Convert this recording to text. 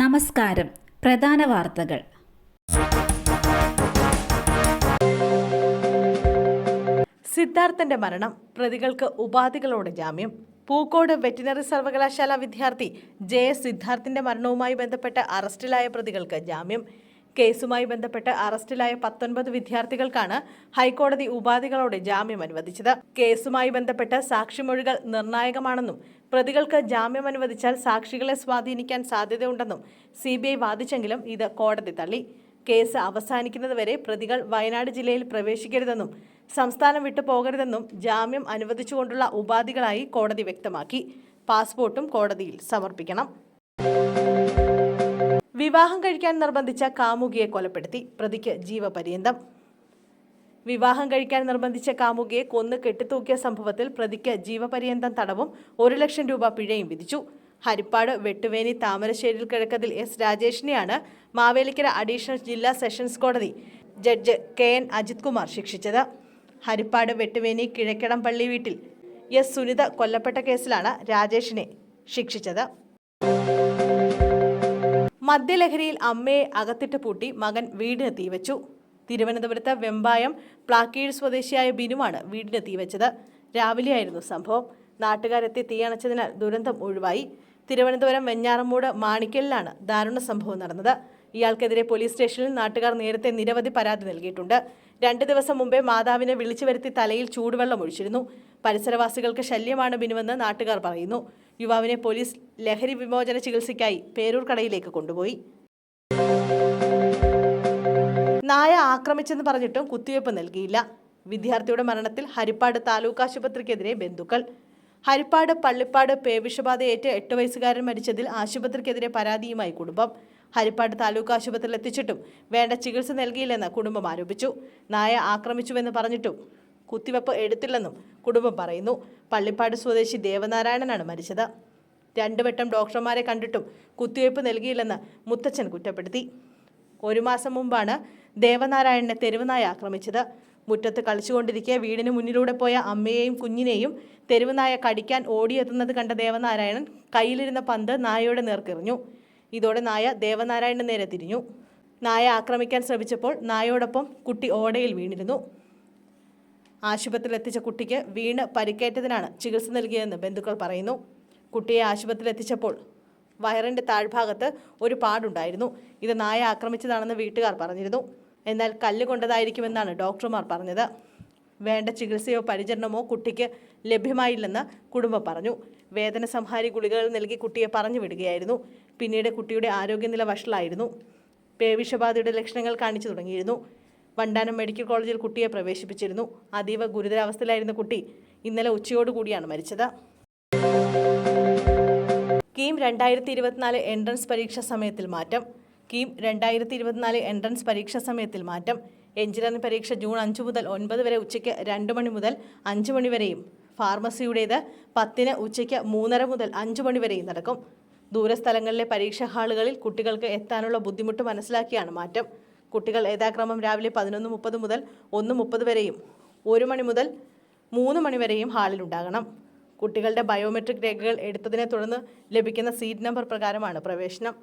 നമസ്കാരം. പ്രധാന വാർത്തകൾ. സിദ്ധാർത്ഥന്റെ മരണം പ്രതികൾക്ക് ഉപാധികളോടെ ജാമ്യം. പൂക്കോട് വെറ്റിനറി സർവകലാശാല വിദ്യാർത്ഥി ജെ സിദ്ധാർത്ഥിന്റെ മരണവുമായി ബന്ധപ്പെട്ട് അറസ്റ്റിലായ പ്രതികൾക്ക് ജാമ്യം. കേസുമായി ബന്ധപ്പെട്ട് അറസ്റ്റിലായ പത്തൊൻപത് വിദ്യാർത്ഥികൾക്കാണ് ഹൈക്കോടതി ഉപാധികളോടെ ജാമ്യം അനുവദിച്ചത്. കേസുമായി ബന്ധപ്പെട്ട് സാക്ഷിമൊഴികൾ നിർണായകമാണെന്നും പ്രതികൾക്ക് ജാമ്യം അനുവദിച്ചാൽ സാക്ഷികളെ സ്വാധീനിക്കാൻ സാധ്യതയുണ്ടെന്നും സി വാദിച്ചെങ്കിലും ഇത് കോടതി തള്ളി. കേസ് അവസാനിക്കുന്നതുവരെ പ്രതികൾ വയനാട് ജില്ലയിൽ പ്രവേശിക്കരുതെന്നും സംസ്ഥാനം വിട്ടു പോകരുതെന്നും ജാമ്യം അനുവദിച്ചുകൊണ്ടുള്ള ഉപാധികളായി കോടതി വ്യക്തമാക്കി. പാസ്പോർട്ടും കോടതിയിൽ സമർപ്പിക്കണം. വിവാഹം കഴിക്കാൻ നിർബന്ധിച്ച കാമുകിയെ കൊലപ്പെടുത്തി പ്രതിക്ക് ജീവപര്യന്തം. വിവാഹം കഴിക്കാൻ നിർബന്ധിച്ച കാമുകിയെ കൊന്ന് കെട്ടിത്തൂക്കിയ സംഭവത്തിൽ പ്രതിക്ക് ജീവപര്യന്തം തടവും ഒരു ലക്ഷം രൂപ പിഴയും വിധിച്ചു. ഹരിപ്പാട് വെട്ടുവേനി താമരശ്ശേരിൽ കിഴക്കതിൽ എസ് രാജേഷിനെയാണ് മാവേലിക്കര അഡീഷണൽ ജില്ലാ സെഷൻസ് കോടതി judge K N Ajith Kumar ശിക്ഷിച്ചത്. ഹരിപ്പാട് വെട്ടുവേനി കിഴക്കടം പള്ളി വീട്ടിൽ എസ് സുനിത കൊല്ലപ്പെട്ട കേസിലാണ് രാജേഷിനെ ശിക്ഷിച്ചത്. മദ്യലഹരിയിൽ അമ്മയെ അകത്തിട്ട് പൂട്ടി മകൻ വീടിന് തീവച്ചു തിരുവനന്തപുരത്ത് വെമ്പായം പ്ലാക്കീഴ് സ്വദേശിയായ ബിനുവാണ് വീടിന് തീവച്ചത് രാവിലെയായിരുന്നു സംഭവം. നാട്ടുകാരെത്തി തീയണച്ചതിനാൽ ദുരന്തം ഒഴിവായി. തിരുവനന്തപുരം വെഞ്ഞാറമൂട് മാണിക്കലിലാണ് ദാരുണ സംഭവം നടന്നത്. ഇയാൾക്കെതിരെ പോലീസ് സ്റ്റേഷനിൽ നാട്ടുകാർ നേരത്തെ നിരവധി പരാതി നൽകിയിട്ടുണ്ട്. രണ്ട് ദിവസം മുമ്പേ മാതാവിനെ വിളിച്ചു വരുത്തി തലയിൽ ചൂടുവെള്ളം ഒഴിച്ചിരുന്നു. പരിസരവാസികൾക്ക് ശല്യമാണ് ബിനുവെന്ന് നാട്ടുകാർ പറയുന്നു. യുവാവിനെ പോലീസ് ലഹരി വിമോചന ചികിത്സയ്ക്കായി പേരൂർ കടയിലേക്ക് കൊണ്ടുപോയി. നായ ആക്രമിച്ചെന്ന് പറഞ്ഞിട്ടും കുത്തിവയ്പ് നൽകിയില്ല. വിദ്യാർത്ഥിയുടെ മരണത്തിൽ ഹരിപ്പാട് താലൂക്ക് ആശുപത്രിക്കെതിരെ ബന്ധുക്കൾ. ഹരിപ്പാട് പള്ളിപ്പാട് പേവിഷബാധയേറ്റ് എട്ട് വയസ്സുകാരൻ മരിച്ചതിൽ ആശുപത്രിക്കെതിരെ പരാതിയുമായി കുടുംബം. ഹരിപ്പാട് താലൂക്ക് ആശുപത്രിയിൽ എത്തിച്ചിട്ടും വേണ്ട ചികിത്സ നൽകിയില്ലെന്ന് കുടുംബം ആരോപിച്ചു. നായ ആക്രമിച്ചുവെന്ന് പറഞ്ഞിട്ടും കുത്തിവെപ്പ് എടുത്തില്ലെന്നും കുടുംബം പറയുന്നു. പള്ളിപ്പാട് സ്വദേശി ദേവനാരായണനാണ് മരിച്ചത്. രണ്ടുവട്ടം ഡോക്ടർമാരെ കണ്ടിട്ടും കുത്തിവയ്പ് നൽകിയില്ലെന്ന് മുത്തച്ഛൻ കുറ്റപ്പെടുത്തി. ഒരു മാസം മുമ്പാണ് ദേവനാരായണനെ തെരുവുനായ ആക്രമിച്ചത്. മുറ്റത്ത് കളിച്ചുകൊണ്ടിരിക്കെ വീടിന് മുന്നിലൂടെ പോയ അമ്മയെയും കുഞ്ഞിനെയും തെരുവുനായ കടിക്കാൻ ഓടിയെത്തുന്നത് കണ്ട ദേവനാരായണൻ കയ്യിലിരുന്ന പന്ത് നായയുടെ നേർക്കെറിഞ്ഞു. ഇതോടെ നായ ദേവനാരായണൻ നേരെ തിരിഞ്ഞു. നായ ആക്രമിക്കാൻ ശ്രമിച്ചപ്പോൾ നായയോടൊപ്പം കുട്ടി ഓടയിൽ വീണിരുന്നു. ആശുപത്രിയിൽ എത്തിച്ച കുട്ടിക്ക് വീണ് പരിക്കേറ്റതിനാണ് ചികിത്സ നൽകിയതെന്ന് ബന്ധുക്കൾ പറയുന്നു. കുട്ടിയെ ആശുപത്രിയിൽ എത്തിച്ചപ്പോൾ വയറിന്റെ താഴ്ഭാഗത്ത് ഒരു പാടുണ്ടായിരുന്നു. ഇത് നായ ആക്രമിച്ചതാണെന്ന് വീട്ടുകാർ പറഞ്ഞിരുന്നു. എന്നാൽ കല്ല് കൊണ്ടതായിരിക്കുമെന്നാണ് ഡോക്ടർമാർ പറഞ്ഞത്. വേണ്ട ചികിത്സയോ പരിചരണമോ കുട്ടിക്ക് ലഭ്യമായില്ലെന്ന് കുടുംബം പറഞ്ഞു. വേദന സംഹാരി ഗുളികകൾ നൽകി കുട്ടിയെ പറഞ്ഞു വിടുകയായിരുന്നു. പിന്നീട് കുട്ടിയുടെ ആരോഗ്യനില വഷളായിരുന്നു. പേവിഷബാധയുടെ ലക്ഷണങ്ങൾ കാണിച്ചു തുടങ്ങിയിരുന്നു. വണ്ടാനം മെഡിക്കൽ കോളേജിൽ കുട്ടിയെ പ്രവേശിപ്പിച്ചിരുന്നു. അതീവ ഗുരുതരാവസ്ഥയിലായിരുന്ന കുട്ടി ഇന്നലെ ഉച്ചയോടുകൂടിയാണ് മരിച്ചത്. കീം രണ്ടായിരത്തി ഇരുപത്തിനാല് എൻട്രൻസ് പരീക്ഷാ സമയത്തിൽ മാറ്റം. കീം രണ്ടായിരത്തി ഇരുപത്തിനാല് എൻട്രൻസ് പരീക്ഷാ സമയത്തിൽ മാറ്റം. എഞ്ചിനീയറിംഗ് പരീക്ഷ ജൂൺ അഞ്ച് മുതൽ ഒൻപത് വരെ ഉച്ചയ്ക്ക് രണ്ട് മണി മുതൽ അഞ്ച് മണി വരെയും. ഫാർമസിയുടേത് പത്തിന് ഉച്ചയ്ക്ക് മൂന്നര മുതൽ അഞ്ച് മണി വരെയും നടക്കും. ദൂരസ്ഥലങ്ങളിലെ പരീക്ഷാ ഹാളുകളിൽ കുട്ടികൾക്ക് എത്താനുള്ള ബുദ്ധിമുട്ട് മനസ്സിലാക്കിയാണ് മാറ്റം. കുട്ടികൾ യഥാക്രമം രാവിലെ പതിനൊന്ന് മുപ്പത് മുതൽ ഒന്ന് മുപ്പത് വരെയും ഒരു മണി മുതൽ മൂന്ന് മണി വരെയും ഹാളിലുണ്ടാകണം കുട്ടികളുടെ ബയോമെട്രിക് രേഖകൾ എടുത്തതിനെ തുടർന്ന് ലഭിക്കുന്ന സീറ്റ് നമ്പർ പ്രകാരമാണ് പ്രവേശനം.